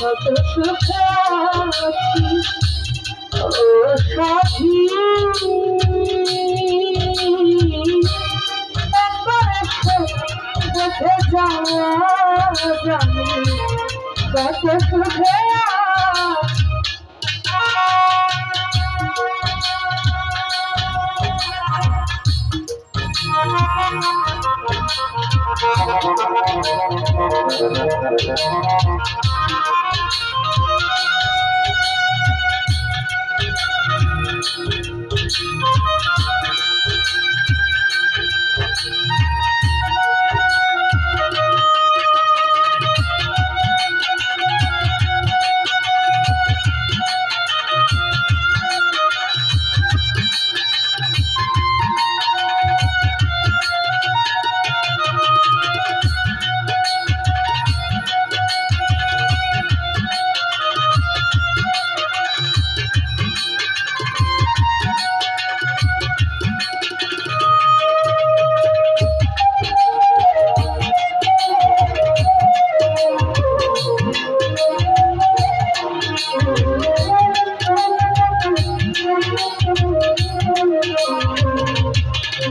কত সুখে ও সাথী একবার দেখে যাবি কত সুখে সাথী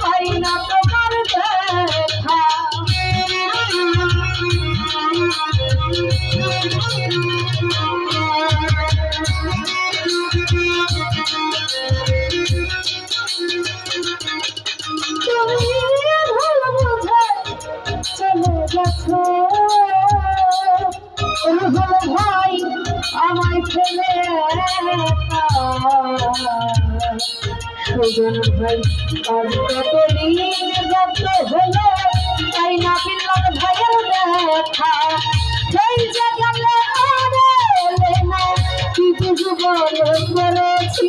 পাই না তোমার দেখা ভাই আমায় একা। সুজন ভাই আজ কতদিন গত হলো, তাই না পিল্লার ভাইয়ের দেখা? সেই জায়গালে আরে না কি কিছু করেছি।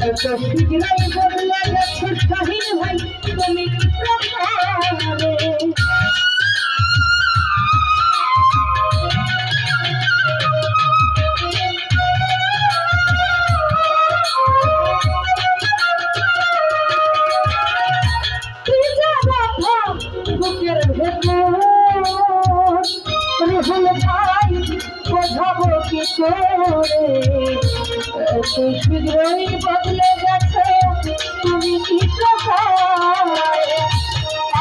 এত শীঘ্রই বদলে গেছে শাহিন ভাই তুমি শীঘ্রই বদলে গেছে। তুমি কি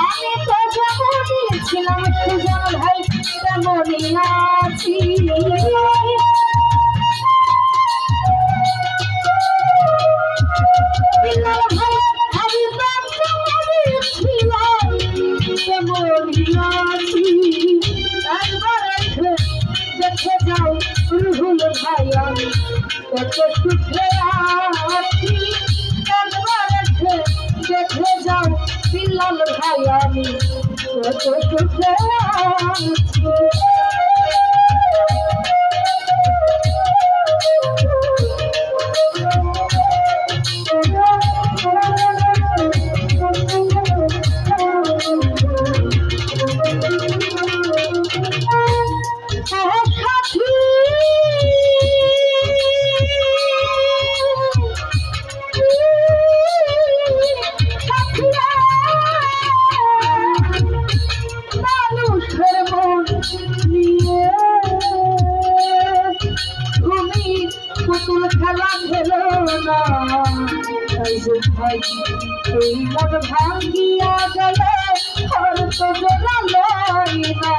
আমি তো যেমনই ছিলাম সুজন ভাই তেমনই আছি। বিল্লাল দেখে যাও রুহুল ভাইয়া, কত সুখে আছি। একবার দেখে যাও বিল্লাল ভাইয়া, কত সুখে আছি। খেলো না ভাই এই গেলে না।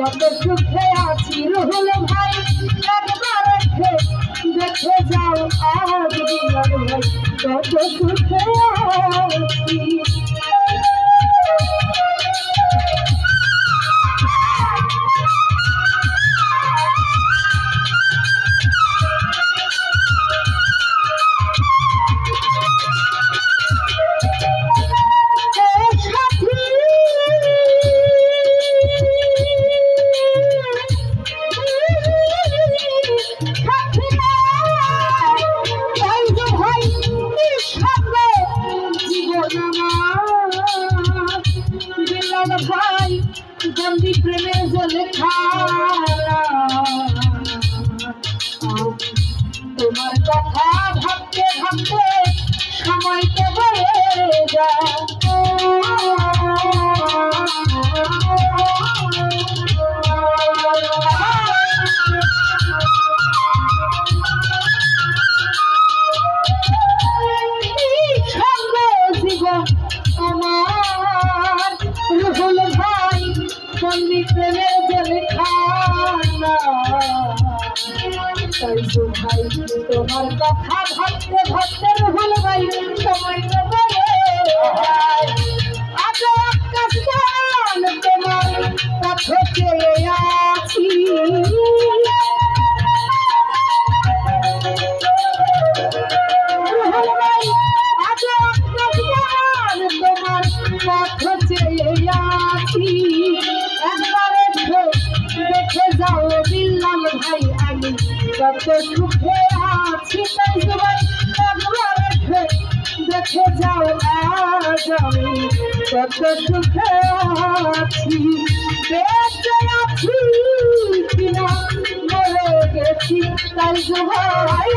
কত সুখে আছি রুহুল ভাই একবার দেখে যাও আজ কত সুখে আছি। তোমার কথা ভাবতে ভাবতে রুহুল ভাই সময় আজ আকাশ তোমার কাছে চেয়ে আছি রুহুল ভাই দেখে যাও আজ আমি কত সুখে আছি। বেঁচে আছি কিনা মরে গেছি তাই সবাই